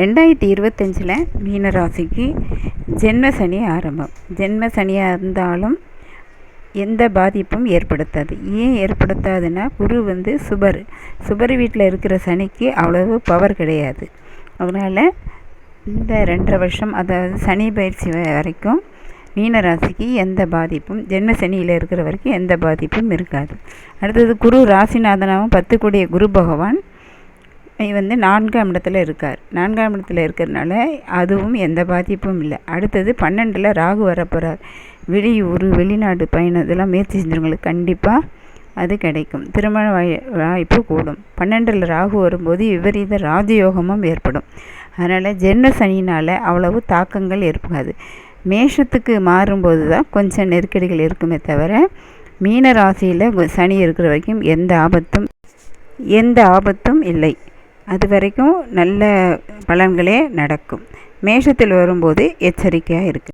ரெண்டாயிரத்தி இருபத்தஞ்சில் மீனராசிக்கு ஜென்ம சனி ஆரம்பம். ஜென்ம சனியாக இருந்தாலும் எந்த பாதிப்பும் ஏற்படுத்தாது. ஏன் ஏற்படுத்தாதுன்னா குரு வந்து சுபர். சுபர் வீட்டில் இருக்கிற சனிக்கு அவ்வளவு பவர் கிடையாது. அதனால் இந்த ரெண்டரை வருஷம் அதாவது சனி பயிற்சி வரைக்கும் மீனராசிக்கு எந்த பாதிப்பும் ஜென்ம சனியில் இருக்கிற வரைக்கும் எந்த பாதிப்பும் இருக்காது. அடுத்தது குரு ராசிநாதனாகவும் பத்து குரு பகவான் வந்து நான்காம் இடத்துல இருக்கார். நான்காம் இடத்துல இருக்கிறதுனால அதுவும் எந்த பாதிப்பும் இல்லை. அடுத்தது பன்னெண்டில் ராகு வரப்போகிறார் வெளியூர் வெளிநாடு பயணம் இதெல்லாம் முயற்சி செஞ்சவங்களுக்கு கண்டிப்பாக அது கிடைக்கும். திருமண வாய் வாய்ப்பு கூடும். பன்னெண்டில் ராகு வரும்போது விபரீத ராஜயோகமும் ஏற்படும். அதனால் ஜென்ம சனினால் அவ்வளவு தாக்கங்கள் ஏற்படாது. மேஷத்துக்கு மாறும்போது தான் கொஞ்சம் நெருக்கடிகள் இருக்குமே தவிர மீன ராசியில் சனி இருக்கிற வரைக்கும் எந்த ஆபத்தும் எந்த ஆபத்தும் இல்லை. அது வரைக்கும் நல்ல பலன்களே நடக்கும். மேஷத்தில் வரும்போது எச்சரிக்கையாக இருக்குது